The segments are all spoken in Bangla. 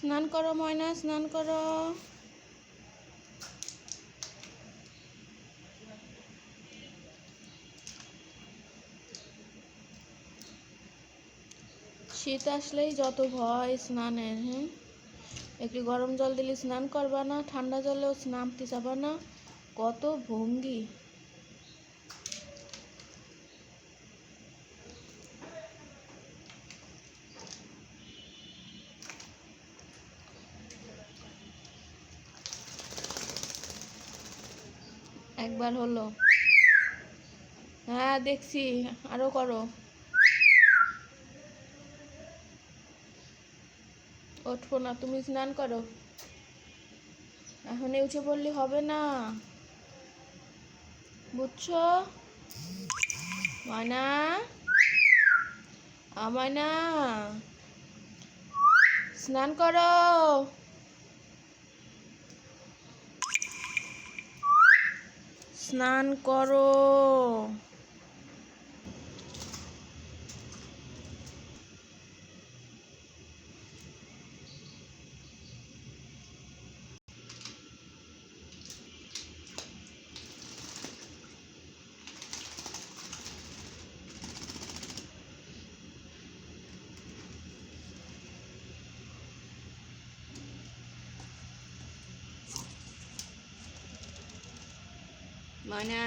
স্নান করো, ময়না, স্নান করো। শীত আসলেই যত ভয় স্নানের হ্যাঁ? একটু গরম জল দিলে স্নান করবা না, ঠান্ডা জলেও নামতে যাবা না। কত ভঙ্গি। একবার হলো। হ্যাঁ দেখছি। আরও করো। উঠবো না, তুমি স্নান করো। এখন উঠে পড়লে হবে না। বুঝছ? ময়না? আমায়না স্নান করো। স্নান করো। ময়না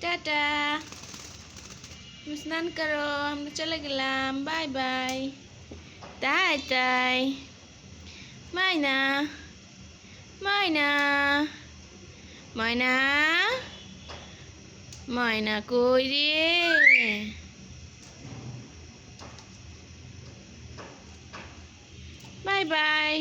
টাটা স্নান করো আমরা চলে গেলাম বাই বাই তাই তাই মাইনা মাইনা ময়না ময়না কই রে বাই বাই